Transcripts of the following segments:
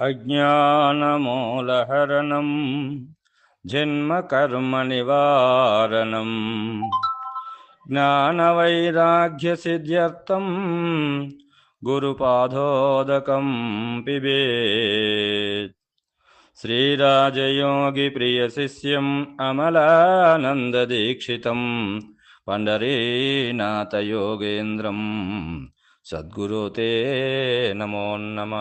అజ్ఞానమూలహరణం జన్మకర్మనివారణం. జ్ఞానవైరాగ్యసిద్ధ్యర్థం గురుపాదోదకం పిబేత్. శ్రీరాజయోగిప్రియశిష్యం అమలానందదీక్షితం పండరీనాథయోగేంద్రం. సద్గురు తే నమో నమ.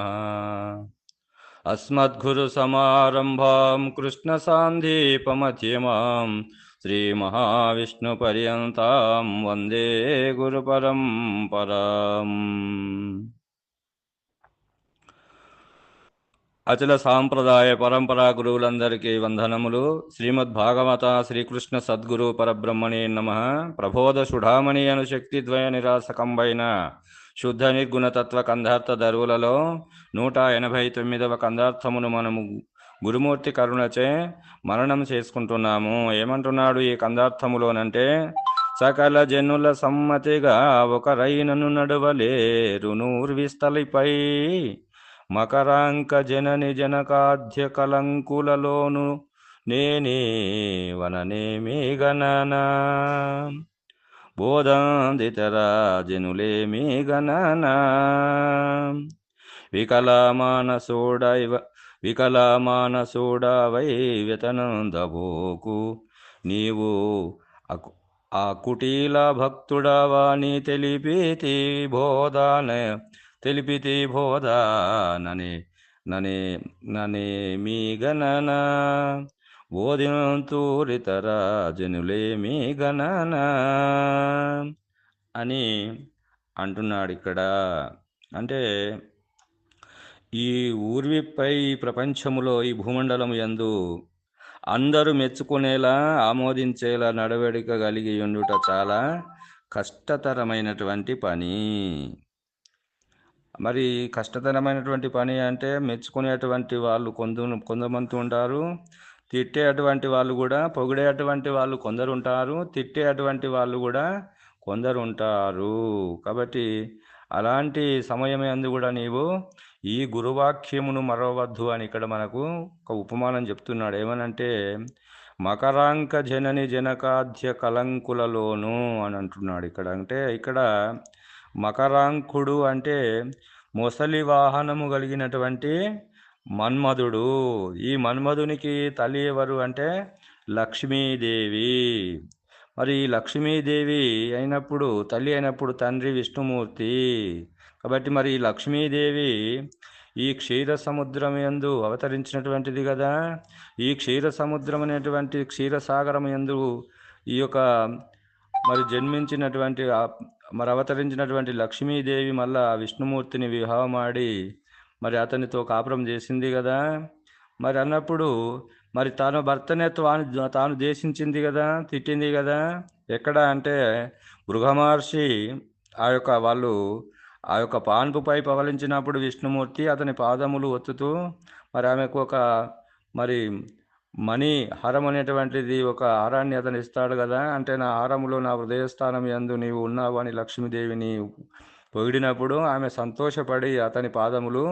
అస్మద్గురుసమారంభాం కృష్ణసాందీపమధ్యమాం శ్రీమహావిష్ణుపర్యంతాం వందే గురుపరంపరాం అచల సాంప్రదాయ పరంపరా గురువులందరికీ వందనములు. శ్రీమద్ భాగవత శ్రీకృష్ణ సద్గురు పరబ్రహ్మణే నమ. ప్రబోధ సుఢామణి అను శక్తిద్వయ నిరాసకంబైన శుద్ధ నిర్గుణతత్వ కందార్థ దరువులలో నూట ఎనభై తొమ్మిదవ కందార్థమును మనము గురుమూర్తి కరుణచే మరణం చేసుకుంటున్నాము. ఏమంటున్నాడు ఈ కందార్థములోనంటే సకల జనుల సమ్మతిగా ఒక రైనను నడవలేరు నూర్విస్తలిపై. మకరాంక జనని జనకాధ్య కలంకులలోను నేనే వననేమి గణనా? బోధాందితరా జనులేమి గణన. వికలమానసోడైవ వికలమానసోడవై వ్యతనందబోకు. నీవు ఆ కుటీల భక్తుడవాని తెలిపితి బోధాన తెలిపితి బోధాననే ననే ననే మీ గణనా. ఓదినంతూరితరాజనులేమి గణన? అని అంటున్నాడు ఇక్కడ అంటే ఈ ఊర్విపై ప్రపంచములో ఈ భూమండలం ఎందు అందరూ మెచ్చుకునేలా ఆమోదించేలా నడవడిక కలిగి ఉండుట చాలా కష్టతరమైనటువంటి పని. మరి కష్టతరమైనటువంటి పని అంటే మెచ్చుకునేటువంటి వాళ్ళు కొంత కొంతమంది ఉంటారు. తిట్టేటువంటి వాళ్ళు కూడా పొగిడేటువంటి వాళ్ళు కొందరు ఉంటారు తిట్టేటువంటి వాళ్ళు కూడా కొందరు ఉంటారు కాబట్టి అలాంటి సమయం అందు కూడా నీవు ఈ గురువాక్యమును మరవద్దు అని ఇక్కడ మనకు ఒక ఉపమానం చెప్తున్నాడు. ఏమనంటే మకరాంక జనని జనకాధ్య కలంకులలోను అని అంటున్నాడు ఇక్కడ. అంటే ఇక్కడ మకరాంకుడు అంటే మొసలి వాహనము కలిగినటువంటి మన్మధుడు ఈ మన్మధునికి తల్లి ఎవరు అంటే లక్ష్మీదేవి. మరి ఈ లక్ష్మీదేవి అయినప్పుడు తల్లి అయినప్పుడు తండ్రి విష్ణుమూర్తి. కాబట్టి మరి ఈ లక్ష్మీదేవి ఈ క్షీర సముద్రం యందు అవతరించినటువంటిది కదా. ఈ క్షీర సముద్రం అనేటువంటి క్షీరసాగరం యందు ఈ యొక్క మరి జన్మించినటువంటి మరి అవతరించినటువంటి లక్ష్మీదేవి మళ్ళా విష్ణుమూర్తిని వివాహమాడి మరి అతనితో కాపురం చేసింది కదా. మరి అన్నప్పుడు మరి తాను భర్తనే తాను తాను దేశించింది కదా తిట్టింది కదా. ఎక్కడ అంటే మృగమహర్షి ఆ యొక్క వాళ్ళు ఆ యొక్క పాన్పుపై పవలించినప్పుడు విష్ణుమూర్తి అతని పాదములు ఒత్తుతూ మరి ఆమెకు ఒక మరి మణి హారం అనేటువంటిది ఒక హారాన్ని అతను ఇస్తాడు కదా. అంటే నా హారములో నా హృదయస్థానం యందు నీవు ఉన్నావు అని లక్ష్మీదేవిని పొగిడినప్పుడు ఆమె సంతోషపడి అతని పాదములు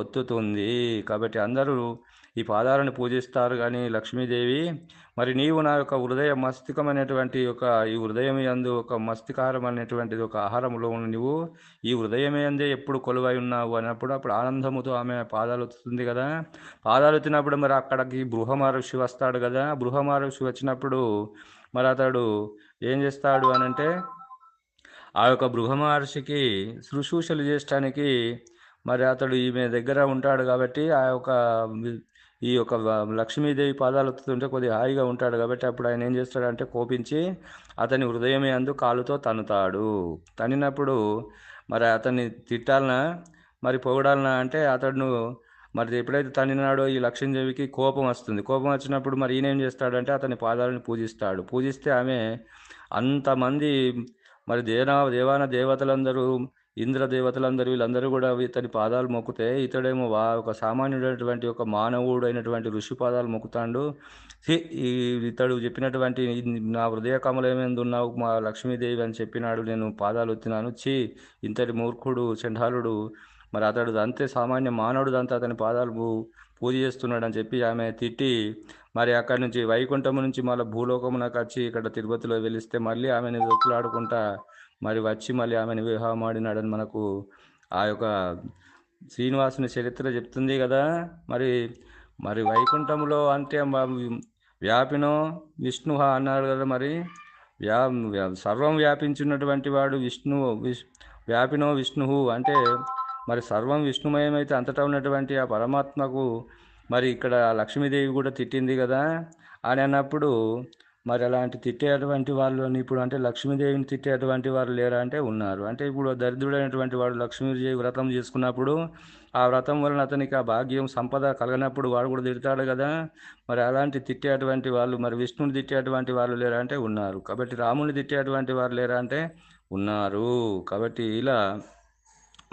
ఒత్తుతుంది. కాబట్టి అందరూ ఈ పాదాలను పూజిస్తారు కానీ లక్ష్మీదేవి మరి నీవు నా యొక్క హృదయ మస్తికం అనేటువంటి ఒక ఈ హృదయం యందు ఒక మస్తికాహారం అనేటువంటిది ఒక ఆహారంలో ఉన్న నువ్వు ఈ హృదయం అందే ఎప్పుడు కొలువై ఉన్నావు అన్నప్పుడు అప్పుడు ఆనందముతో ఆమె పాదాలు వస్తుంది కదా. పాదాలు ఎత్తినప్పుడు మరి అక్కడికి బృహమహర్షి వస్తాడు కదా. బృహమహర్షి వచ్చినప్పుడు మరి అతడు ఏం చేస్తాడు అని అంటే ఆ యొక్క బృహమహర్షికి శుశ్రూషలు చేయడానికి మరి అతడు ఈమె దగ్గర ఉంటాడు కాబట్టి ఆ యొక్క ఈ యొక్క లక్ష్మీదేవి పాదాలు ఎత్తుతుంటే కొద్దిగా హాయిగా ఉంటాడు కాబట్టి అప్పుడు ఆయన ఏం చేస్తాడంటే కోపించి అతని హృదయమే అందు కాలుతో తన్నుతాడు. తన్నినప్పుడు మరి అతన్ని తిట్టాలనా మరి పొగడాలనా అంటే అతడును మరి ఎప్పుడైతే తన్నినాడో ఈ లక్ష్మీదేవికి కోపం వస్తుంది. కోపం వచ్చినప్పుడు మరి ఈయన ఏం చేస్తాడంటే అతని పాదాలను పూజిస్తాడు. పూజిస్తే ఆమె అంతమంది మరి దేనా దేవాన దేవతలందరూ ఇంద్ర దేవతలందరూ వీళ్ళందరూ కూడా ఇతని పాదాలు మొక్కుతే ఇతడేమో వా ఒక సామాన్యుడైనటువంటి ఒక మానవుడు అయినటువంటి ఋషి పాదాలు మొక్కుతాడు. "హి, ఈ ఇతడు చెప్పినటువంటి నా హృదయ కమలమేందు ఉన్నావు మా లక్ష్మీదేవి అని చెప్పినాడు నేను పాదాలు ఎత్తినాను. ఛీ ఇంతటి మూర్ఖుడు చండాలుడు. మరి అతడు అంతే సామాన్య మానవుడు అంతా అతని పాదాలు పూజ చేస్తున్నాడని చెప్పి ఆమె తిట్టి మరి అక్కడి నుంచి వైకుంఠం నుంచి మళ్ళీ భూలోకమునకు వచ్చి ఇక్కడ తిరుపతిలో వెలిస్తే మళ్ళీ ఆమెను వెతులాడుకుంటా మరి వచ్చి మళ్ళీ ఆమెను వివాహం ఆడినాడని మనకు ఆ యొక్క శ్రీనివాసుని చరిత్ర చెప్తుంది కదా. మరి మరి వైకుంఠంలో అంటే వ్యాపినో విష్ణు అన్నాడు కదా మరి. వ్యా సర్వం వ్యాపించినటువంటి వాడు విష్ణు విష్ వ్యాపినో విష్ణువు అంటే మరి సర్వం విష్ణుమయమైతే అంతటా ఉన్నటువంటి ఆ పరమాత్మకు మరి ఇక్కడ లక్ష్మీదేవి కూడా తిట్టింది కదా అని అన్నప్పుడు మరి అలాంటి తిట్టేటువంటి వాళ్ళు అని ఇప్పుడు అంటే లక్ష్మీదేవిని తిట్టేటువంటి వారు లేరా అంటే ఉన్నారు. అంటే ఇప్పుడు దరిద్రుడైనటువంటి వాడు లక్ష్మీదేవి వ్రతం చేసుకున్నప్పుడు ఆ వ్రతం వలన అతనికి ఆ భాగ్యం సంపద కలగనప్పుడు వాడు కూడా తిడతాడు కదా. మరి అలాంటి తిట్టేటువంటి వాళ్ళు మరి విష్ణుని తిట్టేటువంటి వాళ్ళు లేరా అంటే ఉన్నారు. కాబట్టి రాముని తిట్టేటువంటి వారు లేరా అంటే ఉన్నారు. కాబట్టి ఇలా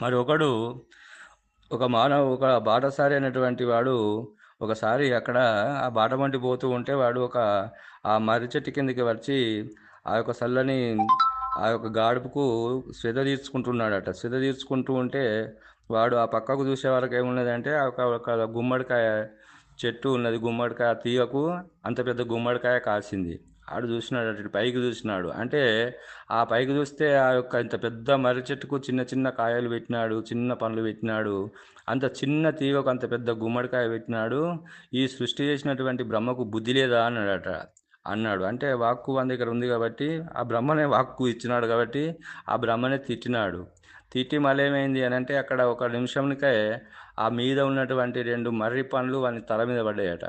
మరి ఒకడు ఒక మానవ ఒక బాటసారి అయినటువంటి వాడు ఒకసారి అక్కడ ఆ బాట వంటి పోతూ ఉంటే వాడు ఒక ఆ మర్రి చెట్టు కిందకి వచ్చి ఆ యొక్క చల్లని ఆ యొక్క గాడుపుకు శ్రద్ధ తీర్చుకుంటున్నాడట. శ్రద్ధ తీర్చుకుంటూ ఉంటే వాడు ఆ పక్కకు చూసే వరకు ఏమున్నదంటే ఒక ఒక గుమ్మడికాయ చెట్టు ఉన్నది. గుమ్మడికాయ తీగకు అంత పెద్ద గుమ్మడికాయ కాసింది. ఆడు చూసినాడు అటు పైకి చూసినాడు. అంటే ఆ పైకి చూస్తే ఆ యొక్క ఇంత పెద్ద మర్రి చెట్టుకు చిన్న చిన్న కాయలు పెట్టినాడు చిన్న పండ్లు పెట్టినాడు అంత చిన్న తీగకు అంత పెద్ద గుమ్మడికాయ పెట్టినాడు. ఈ సృష్టి చేసినటువంటి బ్రహ్మకు బుద్ధి లేదా అన్నాడట అన్నాడు. అంటే వాక్కు మన దగ్గర ఉంది కాబట్టి ఆ బ్రహ్మనే వాక్కు ఇచ్చినాడు కాబట్టి ఆ బ్రహ్మనే తిట్టినాడు. తిట్టి మళ్ళేమైంది అని అంటే అక్కడ ఒక నిమిషంకే ఆ మీద ఉన్నటువంటి రెండు మర్రి పండ్లు వాని తల మీద పడ్డాయట.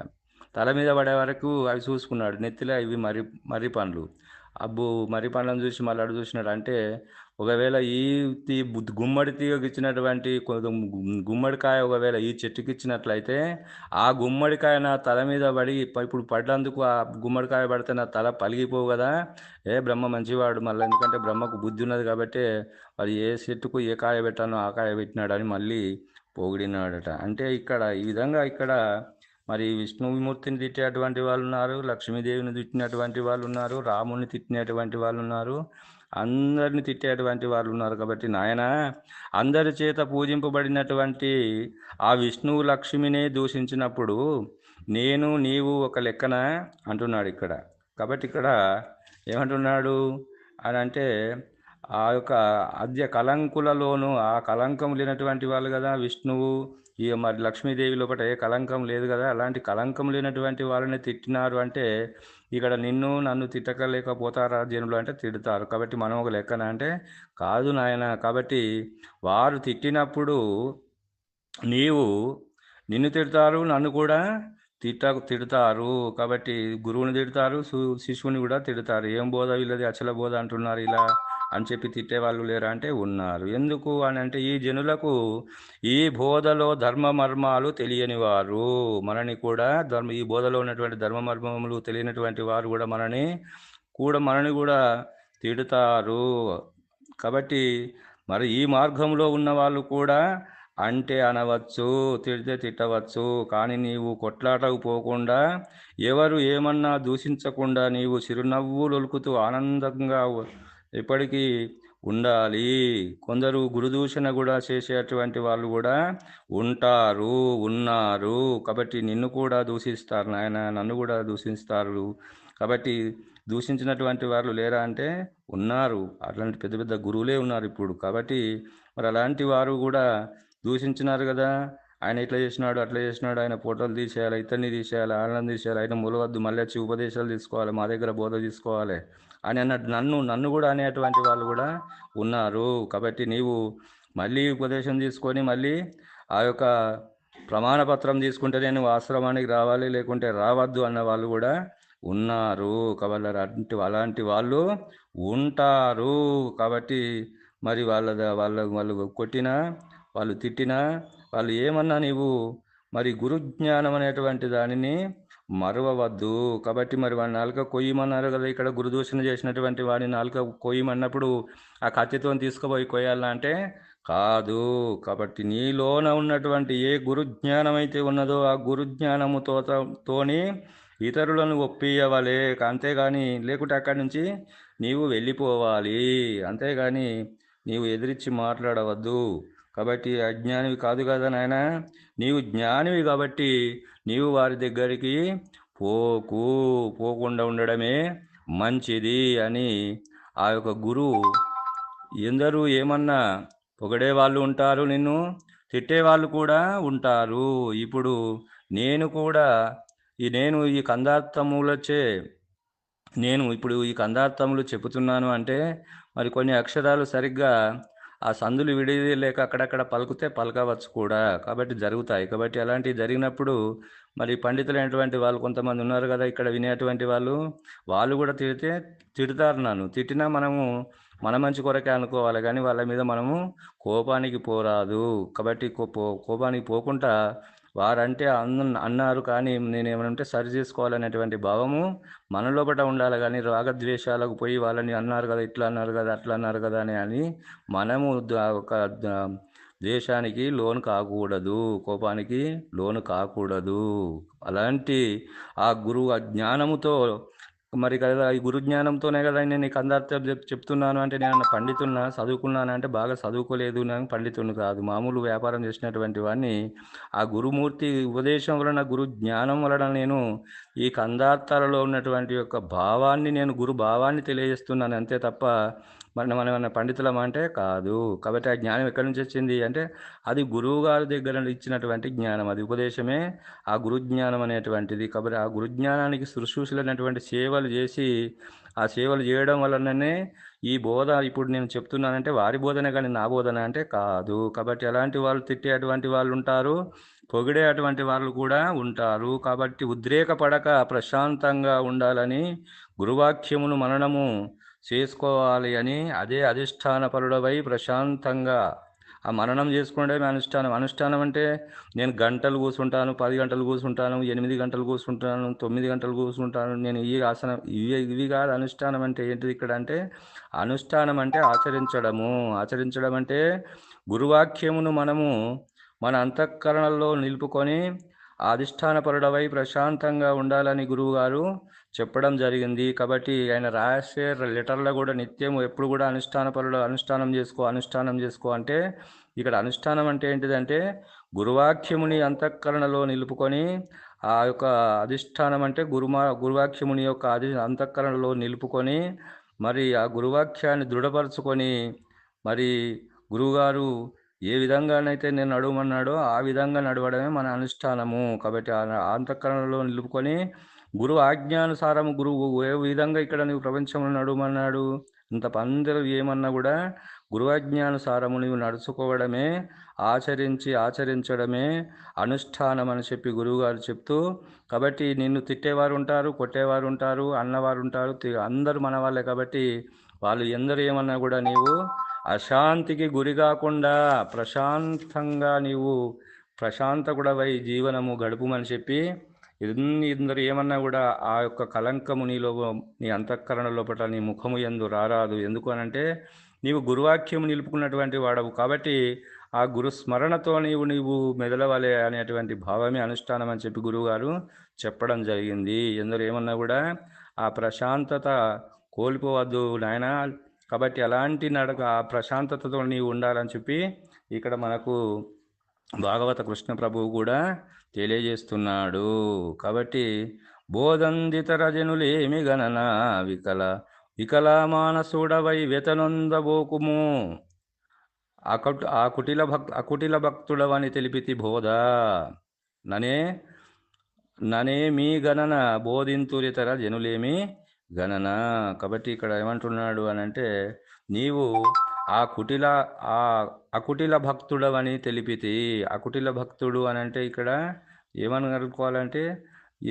తల మీద పడే వరకు అవి చూసుకున్నాడు. నెత్తిలో ఇవి మర్రి మర్రి పండ్లు. అబ్బు మర్రి పండ్లను చూసి మళ్ళీ అడు చూసినాడు అంటే ఒకవేళ ఈ తీ గుమ్మడి తీగకి ఇచ్చినటువంటి కొంచెం గుమ్మడికాయ ఒకవేళ ఈ చెట్టుకి ఇచ్చినట్లయితే ఆ గుమ్మడికాయ నా తల మీద పడి ఇప్పుడు పడ్డందుకు ఆ గుమ్మడికాయ పడితే నా తల పలిగిపోవు కదా. ఏ బ్రహ్మ మంచివాడు మళ్ళీ ఎందుకంటే బ్రహ్మకు బుద్ధి ఉన్నది కాబట్టి మరి ఏ చెట్టుకు ఏ కాయ పెట్టానో ఆ కాయ పెట్టినాడని మళ్ళీ పొగిడినాడట. అంటే ఇక్కడ ఈ విధంగా ఇక్కడ మరి విష్ణుమూర్తిని తిట్టేటువంటి వాళ్ళు ఉన్నారు లక్ష్మీదేవిని తిట్టినటువంటి వాళ్ళు ఉన్నారు రాముని తిట్టినటువంటి వాళ్ళు ఉన్నారు అందరిని తిట్టేటువంటి వాళ్ళు ఉన్నారు కాబట్టి నాయన అందరి చేత పూజింపబడినటువంటి ఆ విష్ణువు లక్ష్మినే దూషించినప్పుడు నేను నీవు ఒక లెక్కన అంటున్నాడు ఇక్కడ. కాబట్టి ఇక్కడ ఏమంటున్నాడు అని అంటే ఆ యొక్క అద్య కలంకులలోను ఆ కలంకం లేనటువంటి వాళ్ళు కదా విష్ణువు ఈ మరి లక్ష్మీదేవి లోపల ఏ కలంకం లేదు కదా. అలాంటి కలంకం లేనటువంటి వాళ్ళని తిట్టినారు అంటే ఇక్కడ నిన్ను నన్ను తిట్టకలేకపోతారా జనులు అంటే తిడతారు. కాబట్టి మనం ఒక లెక్కన అంటే కాదు నాయన. కాబట్టి వారు తిట్టినప్పుడు నీవు నిన్ను తిడతారు నన్ను కూడా తిట్ట తిడతారు. కాబట్టి గురువుని తిడతారు సు- శిశువుని కూడా తిడతారు. ఏం బోధ వీళ్ళది? అచల బోధ అంటున్నారు ఇలా. అని చెప్పి తిట్టే వాళ్ళు లేరా అంటే ఉన్నారు. ఎందుకు అని అంటే ఈ జనులకు ఈ బోధలో ధర్మ మర్మాలు తెలియని వారు. మనని కూడా ధర్మ ఈ బోధలో ఉన్నటువంటి ధర్మ మర్మములు తెలియనటువంటి వారు కూడా మనని కూడా మనని కూడా తిడతారు. కాబట్టి మరి ఈ మార్గంలో ఉన్న వాళ్ళు కూడా అంటే అనవచ్చు తిడితే తిట్టవచ్చు. కానీ నీవు కొట్లాటకు పోకుండా ఎవరు ఏమన్నా దూషించకుండా నీవు చిరునవ్వులు ఒలుకుతూ ఆనందంగా ఇప్పటికీ ఉండాలి. కొందరు గురుదూషణ కూడా చేసేటువంటి వాళ్ళు కూడా ఉంటారు ఉన్నారు. కాబట్టి నిన్ను కూడా దూషిస్తారు నాయన నన్ను కూడా దూషిస్తారు. కాబట్టి దూషించినటువంటి వాళ్ళు లేరా అంటే ఉన్నారు. అట్లాంటి పెద్ద పెద్ద గురువులే ఉన్నారు ఇప్పుడు. కాబట్టి మరి అలాంటి వారు కూడా దూషించినారు కదా. ఆయన ఇట్లా చేసినాడు అట్లా చేసినాడు. ఆయన ఫోటోలు తీసేయాలి ఇతన్ని తీసేయాలి ఆనందం తీసేయాలి. ఆయన మూలవద్దు. మళ్ళీ వచ్చి ఉపదేశాలు తీసుకోవాలి మా దగ్గర బోధ తీసుకోవాలి. అని అన్నట్టు నన్ను నన్ను కూడా అనేటువంటి వాళ్ళు కూడా ఉన్నారు. కాబట్టి నీవు మళ్ళీ ఉపదేశం తీసుకొని మళ్ళీ ఆ యొక్క ప్రమాణపత్రం తీసుకుంటే నేను ఆశ్రమానికి రావాలి లేకుంటే రావద్దు అన్న వాళ్ళు కూడా ఉన్నారు. కాబట్టి అలాంటి అలాంటి వాళ్ళు ఉంటారు. కాబట్టి మరి వాళ్ళ వాళ్ళ వాళ్ళు కొట్టినా వాళ్ళు తిట్టినా వాళ్ళు ఏమన్నా నీవు మరి గురుజ్ఞానం అనేటువంటి దానిని మరవవద్దు. కాబట్టి మరి వాడి నాలుక కొయ్యమన్నారు కదా ఇక్కడ గురుదూషణ చేసినటువంటి వాడి నాలుక కొయ్యమన్నప్పుడు ఆ కత్తితో తీసుకుపోయి కొయ్యాలంటే కాదు. కాబట్టి నీలోన ఉన్నటువంటి ఏ గురుజ్ఞానం అయితే ఉన్నదో ఆ గురుజ్ఞానముతో తోని ఇతరులను ఒప్పియవలే. అంతేగాని లేకుంటే అక్కడి నుంచి నీవు వెళ్ళిపోవాలి. అంతేగాని నీవు ఎదిరించి మాట్లాడవద్దు. కాబట్టి అజ్ఞానివి కాదు కదా నాయన? నీవు జ్ఞానివి కాబట్టి నీవు వారి దగ్గరికి పోకు పోకుండా ఉండడమే మంచిది అని ఆ యొక్క గురువు ఎందరూ ఏమన్నా పొగడే వాళ్ళు ఉంటారు నిన్ను? తిట్టేవాళ్ళు కూడా ఉంటారు. ఇప్పుడు నేను కూడా ఈ నేను ఈ కందార్థములచే నేను ఇప్పుడు ఈ కందార్థములు చెబుతున్నాను అంటే మరి కొన్ని అక్షరాలు సరిగ్గా ఆ సందులు విడిలేక అక్కడక్కడ పలుకుతే పలకవచ్చు కూడా. కాబట్టి జరుగుతాయి. కాబట్టి అలాంటివి జరిగినప్పుడు మరి పండితులైనటువంటి వాళ్ళు కొంతమంది ఉన్నారు కదా ఇక్కడ వినేటువంటి వాళ్ళు వాళ్ళు కూడా తిడితే తిడతారు నన్ను. తిట్టినా మనము మన మంచి కొరకే అనుకోవాలి కానీ వాళ్ళ మీద మనము కోపానికి పోరాదు. కాబట్టి కో- కోపానికి పోకుండా వారంటే అన్న అన్నారు కానీ నేనేమనంటే సరి చేసుకోవాలనేటువంటి భావము మన లోపల ఉండాలి కానీ రాగద్వేషాలకు పోయి వాళ్ళని అన్నారు కదా ఇట్లా అన్నారు కదా అట్లా అన్నారు కదా అని అని మనము ఒక ద్వేషానికి దేశానికి లోను కాకూడదు కోపానికి లోను కాకూడదు. అలాంటి ఆ గురువు ఆ జ్ఞానముతో మరి కదా ఈ గురు జ్ఞానంతోనే కదా నేను నీకు అందార్థం చెప్ చెప్తున్నాను అంటే నేను పండితున్నా చదువుకున్నాను అంటే బాగా చదువుకోలేదు నాకు పండితుని కాదు. మామూలు వ్యాపారం చేసినటువంటి వాడిని ఆ గురుమూర్తి ఉపదేశం వలన గురు జ్ఞానం వలన నేను ఈ కందార్థాలలో ఉన్నటువంటి యొక్క భావాన్ని నేను గురు భావాన్ని తెలియజేస్తున్నాను. అంతే తప్ప మన మన పండితులం అంటే కాదు. కాబట్టి ఆ జ్ఞానం ఎక్కడి నుంచి వచ్చింది అంటే అది గురువు గారి దగ్గర ఇచ్చినటువంటి జ్ఞానం. అది ఉపదేశమే ఆ గురు జ్ఞానం అనేటువంటిది. కాబట్టి ఆ గురు జ్ఞానానికి శుశ్రూషలైనటువంటి సేవలు చేసి ఆ సేవలు చేయడం వలననే ఈ బోధ ఇప్పుడు నేను చెప్తున్నానంటే వారి బోధనే కానీ నా బోధన అంటే కాదు. కాబట్టి ఎలాంటి వాళ్ళు తిట్టేటువంటి వాళ్ళు ఉంటారు పొగిడే అటువంటి వాళ్ళు కూడా ఉంటారు. కాబట్టి ఉద్రేకపడక ప్రశాంతంగా ఉండాలని గురువాక్యమును మననము చేసుకోవాలి అని అదే అధిష్టాన పరుడవై ప్రశాంతంగా ఆ మననం చేసుకోవడమే అనుష్ఠానం. అనుష్ఠానం అంటే నేను గంటలు కూర్చుంటాను పది గంటలు కూర్చుంటాను ఎనిమిది గంటలు కూర్చుంటాను తొమ్మిది గంటలు కూర్చుంటాను నేను ఈ ఆసనం ఇవి ఇవి కాదు అనుష్ఠానం అంటే ఏంటిది ఇక్కడ అంటే అనుష్ఠానం అంటే ఆచరించడము. ఆచరించడం అంటే గురువాక్యమును మనము మన అంతఃకరణలో నిలుపుకొని అధిష్టానపరుడవై ప్రశాంతంగా ఉండాలని గురువుగారు చెప్పడం జరిగింది. కాబట్టి ఆయన రాసే లెటర్లో కూడా నిత్యం ఎప్పుడు కూడా అనుష్ఠానపరుడు అనుష్ఠానం చేసుకో అనుష్ఠానం చేసుకో అంటే ఇక్కడ అనుష్ఠానం అంటే ఏంటిదంటే గురువాక్యముని అంతఃకరణలో నిలుపుకొని ఆ యొక్క అధిష్టానం అంటే గురుమా గురువాక్యముని యొక్క అధి అంతఃకరణలో నిలుపుకొని మరి ఆ గురువాక్యాన్ని దృఢపరచుకొని మరి గురువుగారు ఏ విధంగానైతే నేను నడవమన్నాడో ఆ విధంగా నడవడమే మన అనుష్ఠానము. కాబట్టి ఆ అంతఃకరణలో నిలుపుకొని గురువు ఆజ్ఞానుసారం గురువు ఏ విధంగా ఇక్కడ నువ్వు ప్రపంచంలో నడవమన్నాడు ఇంత అందరూ ఏమన్నా కూడా గురువాజ్ఞానుసారము నీవు నడుచుకోవడమే ఆచరించి ఆచరించడమే అనుష్ఠానం అని చెప్పి గురువుగారు చెప్తూ కాబట్టి నిన్ను తిట్టేవారు ఉంటారు కొట్టేవారు ఉంటారు అన్నవారు ఉంటారు తి- అందరూ మన వాళ్ళే కాబట్టి వాళ్ళు ఎందరు ఏమన్నా కూడా నీవు అశాంతికి గురి కాకుండా ప్రశాంతంగా నీవు ప్రశాంతకుడవై జీవనము గడుపుమని చెప్పి ఎన్ని ఇందరు ఏమన్నా కూడా ఆ యొక్క కలంకము నీలో నీ అంతఃకరణ లోపల నీ ముఖము ఎందు రారాదు. ఎందుకు అనంటే నీవు గురువాక్యము నిలుపుకున్నటువంటి వాడవు కాబట్టి ఆ గురు స్మరణతో నీవు నీవు మెదలవలే అనేటువంటి భావమే అనుష్ఠానం అని చెప్పి గురువుగారు చెప్పడం జరిగింది. ఎందరు ఏమన్నా కూడా ఆ ప్రశాంతత కోల్పోవద్దు నాయన. కాబట్టి అలాంటి నడక ఆ ప్రశాంతతతో నీవు ఉండాలని చెప్పి ఇక్కడ మనకు భాగవత కృష్ణ ప్రభువు కూడా తెలియజేస్తున్నాడు. కాబట్టి బోధందితర జనులేమి గణన వికల వికలామానసుడవై వెతనొందబోకుము. ఆ కటు ఆ కుటిల భక్ అకుటిల భక్తుడవని తెలిపితి బోధ. ననే ననే మీ గణన బోధింతురితర జనులేమి గణన. కాబట్టి ఇక్కడ ఏమంటున్నాడు అని అంటే నీవు ఆ కుటిల ఆ అకుటిల భక్తుడవని తెలిపితి అకుటిల భక్తుడు అని అంటే ఇక్కడ ఏమని అనుకోవాలంటే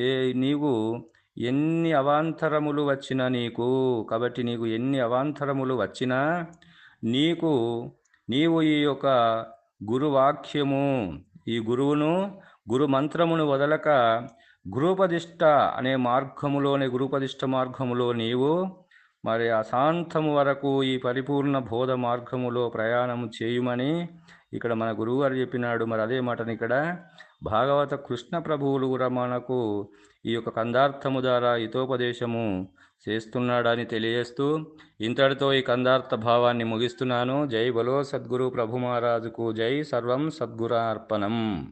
ఏ నీవు ఎన్ని అవాంతరములు వచ్చినా నీకు కాబట్టి నీకు ఎన్ని అవాంతరములు వచ్చినా నీకు నీవు ఈ యొక్క గురువాక్యము ఈ గురువును గురు మంత్రమును వదలక గురుపదిష్ట అనే మార్గములోని గురుపదిష్ట మార్గములో నీవు మరి అశాంతము వరకు ఈ పరిపూర్ణ బోధ మార్గములో ప్రయాణం చేయుమని ఇక్కడ మన గురువుగారు చెప్పినాడు. మరి అదే మాటని ఇక్కడ భాగవత కృష్ణ ప్రభువులు కూడా మనకు ఈ యొక్క కందార్థము ద్వారా హితోపదేశము చేస్తున్నాడని తెలియజేస్తూ ఇంతటితో ఈ కందార్థ భావాన్ని ముగిస్తున్నాను. జై బలో సద్గురు ప్రభు మహారాజుకు జై. సర్వం సద్గురార్పణం.